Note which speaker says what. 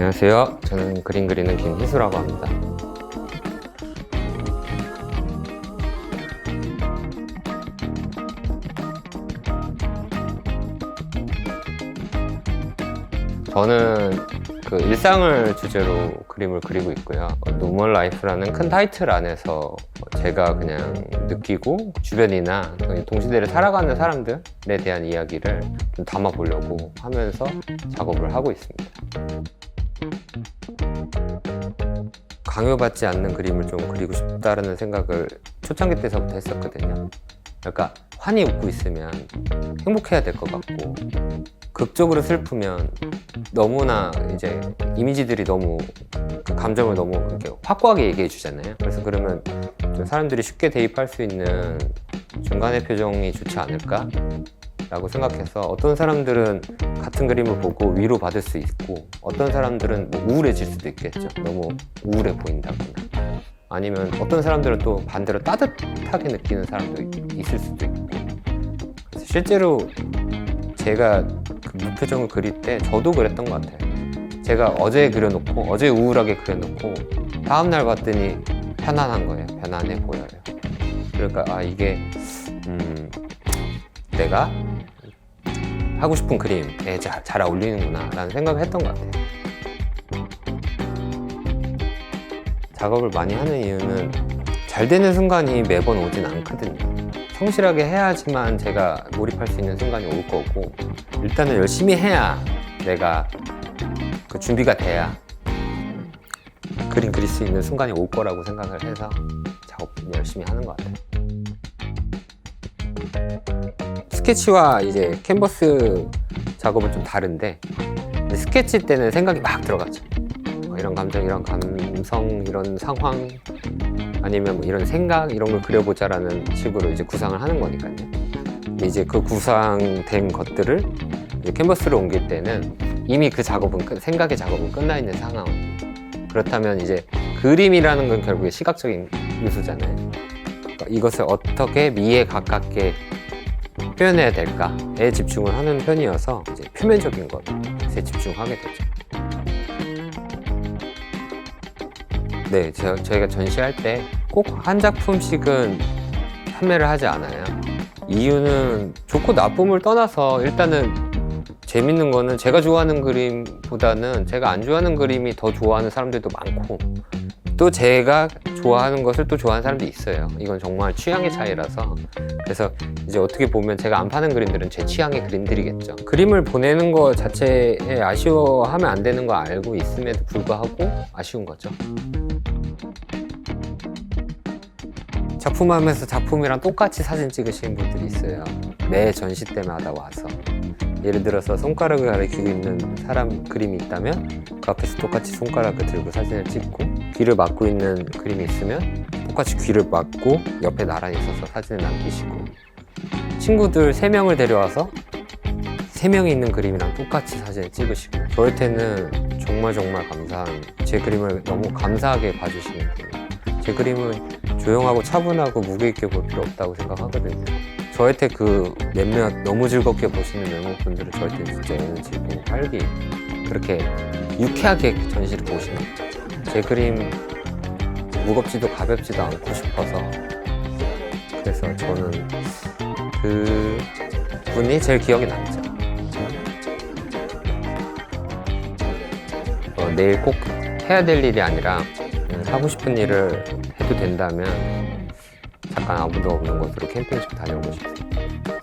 Speaker 1: 안녕하세요. 저는 그림 그리는 김희수라고 합니다. 저는 그 일상을 주제로 그림을 그리고 있고요. 노멀 라이프라는 큰 타이틀 안에서 제가 그냥 느끼고 주변이나 동시대를 살아가는 사람들에 대한 이야기를 좀 담아보려고 하면서 작업을 하고 있습니다. 강요받지 않는 그림을 좀 그리고 싶다라는 생각을 초창기 때서부터 했었거든요. 그러니까 환히 웃고 있으면 행복해야 될 것 같고 극적으로 슬프면 너무나 이제 이미지들이 너무 그 감정을 너무 이렇게 확고하게 얘기해 주잖아요. 그래서 그러면 좀 사람들이 쉽게 대입할 수 있는 중간의 표정이 좋지 않을까? 라고 생각해서 어떤 사람들은 같은 그림을 보고 위로 받을 수 있고 어떤 사람들은 뭐 우울해질 수도 있겠죠. 너무 우울해 보인다거나 아니면 어떤 사람들은 또 반대로 따뜻하게 느끼는 사람도 있- 있을 수도 있고 그래서 실제로 제가 그 무표정을 그릴 때 저도 그랬던 것 같아요. 제가 어제 그려놓고 어제 우울하게 그려놓고 다음날 봤더니 편안한 거예요. 편안해 보여요. 그러니까 아 이게 음, 내가 하고 싶은 그림에 자- 잘 어울리는구나 라는 생각을 했던 것 같아요. 작업을 많이 하는 이유는 잘 되는 순간이 매번 오진 않거든요. 성실하게 해야지만 제가 몰입할 수 있는 순간이 올 거고 일단은 열심히 해야 내가 그 준비가 돼야 그림 그릴 수 있는 순간이 올 거라고 생각을 해서 작업 열심히 하는 것 같아요. 스케치와 이제 캔버스 작업은 좀 다른데 스케치 때는 생각이 막 들어가죠. 어, 이런 감정, 이런 감성, 이런 상황 아니면 뭐 이런 생각 이런 걸 그려보자라는 식으로 이제 구상을 하는 거니까요. 이제 그 구상된 것들을 캔버스로 옮길 때는 이미 그 작업은 끝- 생각의 작업은 끝나 있는 상황. 그렇다면 이제 그림이라는 건 결국에 시각적인 요소잖아요. 이것을 어떻게 미에 가깝게 표현해야 될까에 집중을 하는 편이어서 이제 표면적인 것에 집중하게 되죠. 네, 저, 저희가 전시할 때 꼭 한 작품씩은 판매를 하지 않아요. 이유는 좋고 나쁨을 떠나서 일단은 재밌는 거는 제가 좋아하는 그림보다는 제가 안 좋아하는 그림이 더 좋아하는 사람들도 많고 또 제가 좋아하는 것을 또 좋아하는 사람도 있어요. 이건 정말 취향의 차이라서 그래서 이제 어떻게 보면 제가 안 파는 그림들은 제 취향의 그림들이겠죠. 그림을 보내는 거 자체에 아쉬워하면 안 되는 거 알고 있음에도 불구하고 아쉬운 거죠. 작품하면서 작품이랑 똑같이 사진 찍으시는 분들이 있어요. 매 전시 때마다 와서. 예를 들어서 손가락을 가리키고 있는 사람 그림이 있다면 그 앞에서 똑같이 손가락을 들고 사진을 찍고 귀를 막고 있는 그림이 있으면 똑같이 귀를 막고 옆에 나란히 서서 사진을 남기시고 친구들 세명을 데려와서 세명이 있는 그림이랑 똑같이 사진을 찍으시고 저한테는 정말 정말 감사한 제 그림을 너무 감사하게 봐주시는 분이에요. 제 그림은 조용하고 차분하고 무게 있게 볼 필요 없다고 생각하거든요. 저한테 그 몇몇 너무 즐겁게 보시는 외모분들은 저한테 진짜 에너지고 활기 그렇게 유쾌하게 전시를 보시는 거죠. 제 그림 무겁지도 가볍지도 않고 싶어서 그래서 저는 그 분이 제일 기억에 남죠. 어, 내일 꼭 해야 될 일이 아니라 음, 하고 싶은 일을 해도 된다면 잠깐 아무도 없는 곳으로 캠핑 좀 다녀오고 싶어요.